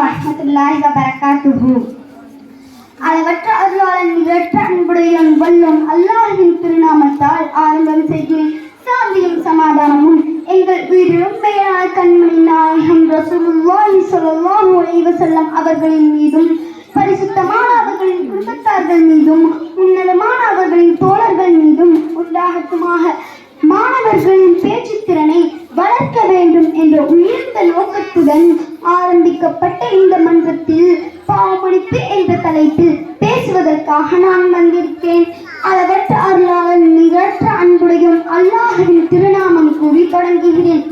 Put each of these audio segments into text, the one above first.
வரமத்துல்லாஹி வபரகாத்துஹு. அளவற்ற அருளாளன் நிகழற்ற அன்புடையன் வல்லம் அல்லாஹின் திருநாமத்தால் ஆரம்பம் செய்யும் சாந்தியும் சமாதானமும் எங்கள் உயிரிலும் மேலான கண்மணி நாயகம் ரசூலுல்லாஹி ஸல்லல்லாஹு அலைஹி வஸல்லம் அவர்களின் மீதும் பரிசுத்தமான அவர்களின் குடும்பத்தார்கள் மீதும் உன்னதமான அவர்களின் தோழர்கள் மீதும் உண்டாகட்டுமாக மாணவர்களின் பேச்சு திறனை வளர்க்க வேண்டும் என்ற உயர்ந்த நோக்கத்துடன் ஆரம்பிக்கப்பட்ட இந்த மன்றத்தில் பாவமளிப்பு என்ற தலைப்பில் பேசுவதற்காக நான் வந்திருக்கேன். அளவற்ற அருளாளன் நிகழ்ற்ற அன்புடையும் அல்லாஹுவின் திருநாமம் கூறி தொடங்குகிறேன்.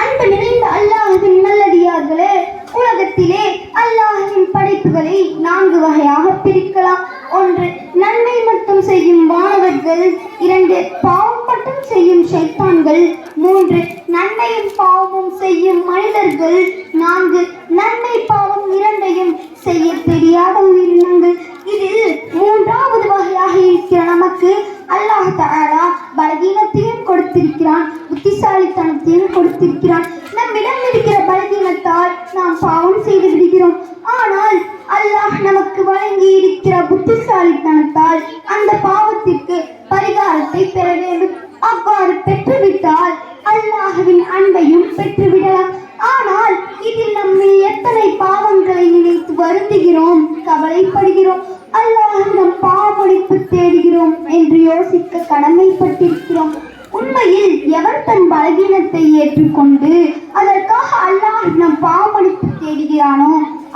அன்பு நிறைந்த அல்லாஹுவின் நல்லடியார்களே உலகத்திலே அல்லாஹுவின் படைப்புகளை நான்கு வகையாக பிரிக்கலாம். ஒன்று நன்மை மட்டும் செய்யும் மாணவர்கள். இரண்டு பாவம் மட்டும் செய்யும் சைத்தான்கள் மூன்று நன்மையும் பாவமும் செய்யும் மனிதர்கள். நான்கு நன்மை பாவம் இரண்டையும் செய்ய தெரியாத உயிரினங்கள். இதில் மூன்றாவது வகையாக இருக்கிற நமக்கு அல்லாஹ் தஆலா பலகீனத்தையும் கொடுத்திருக்கிறான் புத்திசாலித்தனத்தையும் கொடுத்திருக்கிறான். நம்மிடம் இருக்கிற பலகீனத்தால் நாம் பாவம் செய்து விடுகிறோம். ஆனால் அல்லாஹ் நமக்கு வழங்கி இருக்கிற புத்திசாலித்தனத்தால் அந்த பாவத்திற்கு பரிகாரத்தை பெற வேண்டும். அவ்வாறு பெற்றுவிட்டால் அல்லாஹுவின் அன்பையும் பெற்றுவிடலாம். ஆனால் இதில் நம்ம எத்தனை பாவங்களை நினைத்து வருந்துகிறோம் கவலைப்படுகிறோம். அல்லாஹிடம் பாவமளிப்பு தேடுகிறோம் என்று யோசிக்க கடமைப்பட்டிருக்கிறோம். உண்மையில் எவன் தன் பலகீனத்தை ஏற்றுக்கொண்டு அதற்காக அல்லாஹ் நம் பாவமளிப்பு தேடுகிறானோ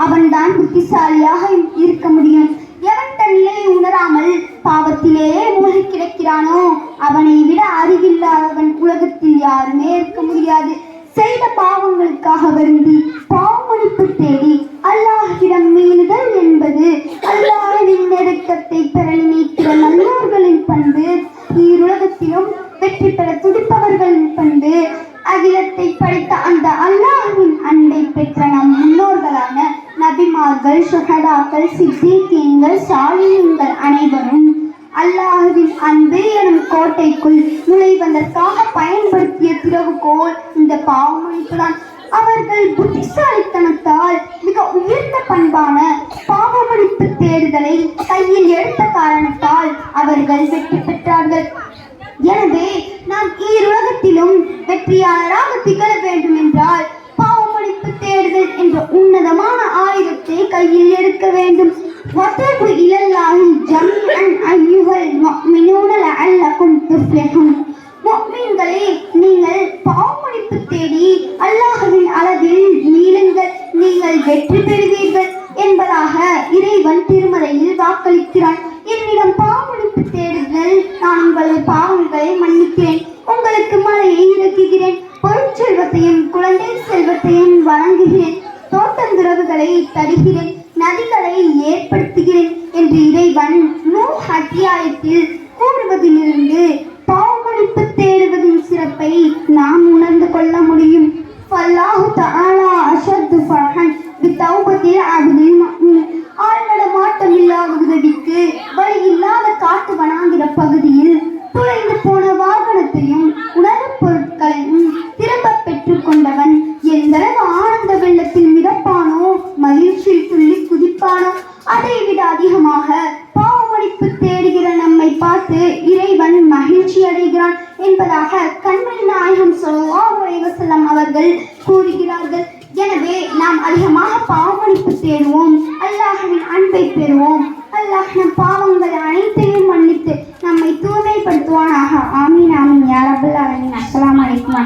அவன்தான் புத்திசாலியாக இருக்க முடியும். எவன் தன் நிலையை உணராமல் பாவத்திலேயே மூழ்கி கிடக்கிறானோ அவனை விட அறிவில்லாதவன் உலகத்தில் யாருமே இருக்க முடியாது. செய்த பாவங்களுக்காக வருந்தி பாவமளிப்பு தேடி அல்லாஹிடம் மீறுதல் என்பது அல்லாஹின் நெருக்கத்தை பெற நினைக்கிற நல்லோர்களின் பண்பு ஈருலகத்திலும் வெற்றி பெற துடிப்பவர்களின் பண்பு அகிலத்தை படைத்த அந்த அல்லாஹ்வின் அன்பை பெற்ற நம் முன்னோர்களான நபிமார்கள் சுஹதாக்கள் சித்திகீன்கள் சாலியுங்கள் அனைவரும் அல்லாஹ்வின் அன்பு எனும் கோட்டைக்குள் நுழைவதற்காக பயன்படுத்திய திறவுகோல் இந்த பாவமளிப்புதான் அவர்கள் புத்திசாலித்தனத்தால் மிக உயர்ந்த பண்பான பாவமளிப்பு தேடுதலை கையில் எடுத்த காரணத்தால் அவர்கள் வெற்றி பெற்றார்கள். எனவே நாம் ஈருலகத்திலும் வெற்றியாளராக திகழ வேண்டும் என்றால் பாவமளிப்பு தேடுதல் என்ற லஅல்லகும் துஃப்லிஹூன் நீங்கள் பாவமளிப்பு தேடி அல்லாஹ்வின் அளவில் நீளுங்கள். நீங்கள் வெற்றி பெறுவீர்கள் என்பதாக இறைவன் திருமறையில் வாக்களிக்கிறான். என்னிடம் பாவமளிப்பு தேடுங்கள் நான் உங்கள் பாவங்களை மன்னிக்கிறேன் உங்களுக்கு மழையை இறக்குகிறேன். பொருட்செல்வத்தையும் குழந்தை செல்வத்தையும் வழங்குகிறேன். தோட்டந்துறவுகளை தருகிறேன். நதிகளை ஏற்படுத்துகிறேன் என்று இறைவன் நூ அத்தியாயத்தில் கூறுவதிலிருந்து நாம் உணர்ந்து கொள்ள முடியும். ஃபல்லாஹு தஆலா அஷத்து ஃபர்ஹன். பித்தௌபத்தில் அப்தில் முஃமின் ஆழ்நடமாட்டம் இல்லாத உதவிக்கு வழி இல்லாத காட்டு வனாந்திர பகுதியில் துளைந்து போன வாகனத்தையும் உணவுப் பொருட்களையும் திரும்ப பெற்றுக் கொண்டவன் எந்தளவு ஆனந்த வெள்ளத்தில் மிதப்பானோ மகிழ்ச்சியில் துள்ளி குதிப்பானோ அதை விட அதிகமாக பாவமடிப்பு தேடுகிற நம்மை பார்த்து வருகிறான் என்பதாக கண்மணி நாயகம் ஸல்லல்லாஹு அவர்கள் கூறுகிறார்கள். எனவே நாம் அதிகமாக பாவமளிப்பு தேடுவோம். அல்லாஹ்வின் அன்பை பெறுவோம். அல்லாஹ் நம் பாவங்கள் அனைத்தையும் மன்னித்து நம்மை தூய்மைப்படுத்துவானாக. ஆமீன் ஆமீன். யா அஸ்லாம் ஆலமீன். அலைக்கும்